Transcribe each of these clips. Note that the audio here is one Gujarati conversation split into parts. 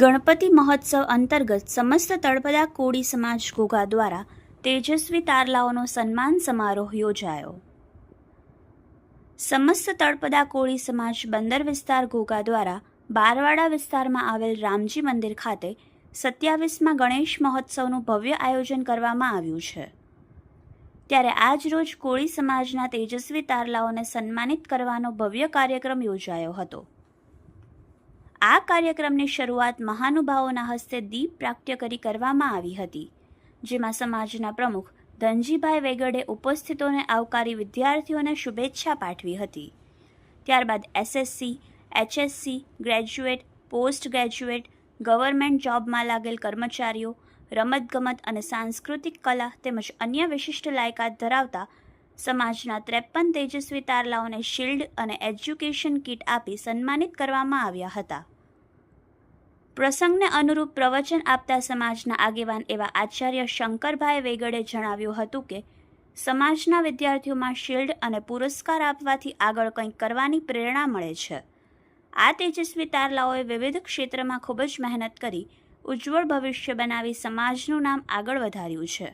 ગણપતિ મહોત્સવ અંતર્ગત સમસ્ત તળપદા કોળી સમાજ ઘોઘા દ્વારા તેજસ્વી તારલાઓનો સન્માન સમારોહ યોજાયો. સમસ્ત તળપદા કોળી સમાજ બંદર વિસ્તાર ઘોઘા દ્વારા બારવાડા વિસ્તારમાં આવેલ રામજી મંદિર ખાતે સત્યાવીસમાં ગણેશ મહોત્સવનું ભવ્ય આયોજન કરવામાં આવ્યું છે. ત્યારે આજ રોજ કોળી સમાજના તેજસ્વી તારલાઓને સન્માનિત કરવાનો ભવ્ય કાર્યક્રમ યોજાયો હતો. આ કાર્યક્રમની શરૂઆત મહાનુભાવોના હસ્તે દીપ પ્રાગટ્ય કરી કરવામાં આવી હતી, જેમાં સમાજના પ્રમુખ ધનજીભાઈ વેગડે ઉપસ્થિતોને આવકારી વિદ્યાર્થીઓને શુભેચ્છા પાઠવી હતી. ત્યારબાદ SSC, HSC, graduate, post graduate, government જોબમાં લાગેલ કર્મચારીઓ, રમતગમત અને સાંસ્કૃતિક કલા તેમજ અન્ય વિશિષ્ટ લાયકાત ધરાવતા સમાજના ત્રેપન તેજસ્વી તારલાઓને શિલ્ડ અને એજ્યુકેશન કિટ આપી સન્માનિત કરવામાં આવ્યા હતા. પ્રસંગને અનુરૂપ પ્રવચન આપતા સમાજના આગેવાન એવા આચાર્ય શંકરભાઈ વેગડે જણાવ્યું હતું કે, સમાજના વિદ્યાર્થીઓમાં શિલ્ડ અને પુરસ્કાર આપવાથી આગળ કંઈક કરવાની પ્રેરણા મળે છે. આ તેજસ્વી તારલાઓએ વિવિધ ક્ષેત્રમાં ખૂબ જ મહેનત કરી, ઉજ્જવળ ભવિષ્ય બનાવી સમાજનું નામ આગળ વધાર્યું છે.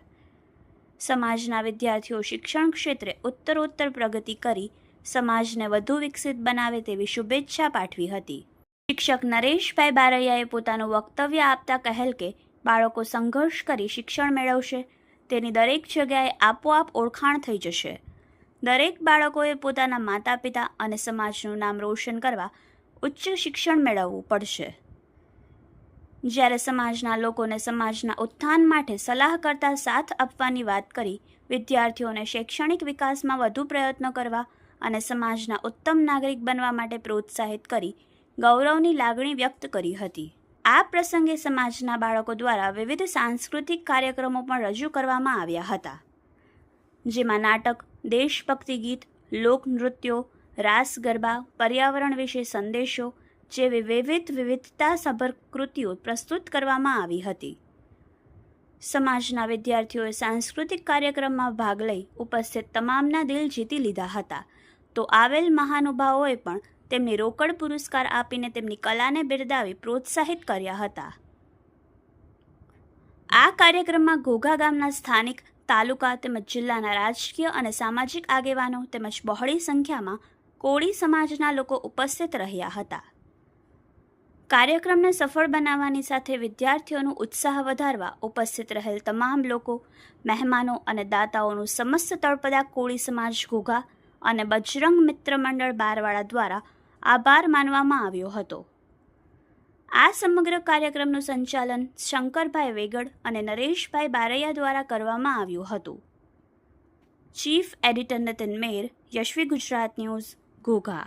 સમાજના વિદ્યાર્થીઓ શિક્ષણ ક્ષેત્રે ઉત્તરોત્તર પ્રગતિ કરી સમાજને વધુ વિકસિત બનાવે તેવી શુભેચ્છા પાઠવી હતી. શિક્ષક નરેશભાઈ બારૈયાએ પોતાનું વક્તવ્ય આપતા કહેલ કે, બાળકો સંઘર્ષ કરી શિક્ષણ મેળવશે. તેની દરેક જગ્યાએ આપોઆપ ઓળખાણ થઈ જશે. દરેક બાળકોએ પોતાના માતા પિતા અને સમાજનું નામ રોશન કરવા ઉચ્ચ શિક્ષણ મેળવવું પડશે. જ્યારે સમાજના લોકોને સમાજના ઉત્થાન માટે સલાહ કરતા સાથ આપવાની વાત કરી, વિદ્યાર્થીઓને શૈક્ષણિક વિકાસમાં વધુ પ્રયત્નો કરવા અને સમાજના ઉત્તમ નાગરિક બનવા માટે પ્રોત્સાહિત કરી ગૌરવની લાગણી વ્યક્ત કરી હતી. આ પ્રસંગે સમાજના બાળકો દ્વારા વિવિધ સાંસ્કૃતિક કાર્યક્રમો પણ રજૂ કરવામાં આવ્યા હતા. જેમાં નાટક, દેશભક્તિ ગીત, લોકનૃત્યો, રાસ ગરબા, પર્યાવરણ વિશે સંદેશો જેવી વિવિધ વિવિધતાસભર કૃતિઓ પ્રસ્તુત કરવામાં આવી હતી. સમાજના વિદ્યાર્થીઓએ સાંસ્કૃતિક કાર્યક્રમમાં ભાગ લઈ ઉપસ્થિત તમામના દિલ જીતી લીધા હતા. તો આવેલ મહાનુભાવોએ પણ તેમને રોકડ પુરસ્કાર આપીને તેમની કલાને બિરદાવી પ્રોત્સાહિત કર્યા હતા. આ કાર્યક્રમમાં ઘોઘા ગામના સ્થાનિક તાલુકા તેમજ જિલ્લાના રાજકીય અને સામાજિક આગેવાનો તેમજ બહોળી સંખ્યામાં કોળી સમાજના લોકો ઉપસ્થિત રહ્યા હતા. કાર્યક્રમને સફળ બનાવવાની સાથે વિદ્યાર્થીઓનો ઉત્સાહ વધારવા ઉપસ્થિત રહેલ તમામ લોકો, મહેમાનો અને દાતાઓનું સમસ્ત તળપદા કોળી સમાજ ઘોઘા અને બજરંગ મિત્ર મંડળ બારવાડા દ્વારા આભાર માનવામાં આવ્યો હતો. આ સમગ્ર કાર્યક્રમનું સંચાલન શંકરભાઈ વેગડ અને નરેશભાઈ બારૈયા દ્વારા કરવામાં આવ્યું હતું. Chief editor Natan Mer, Yashvi Gujarat news, Ghogha.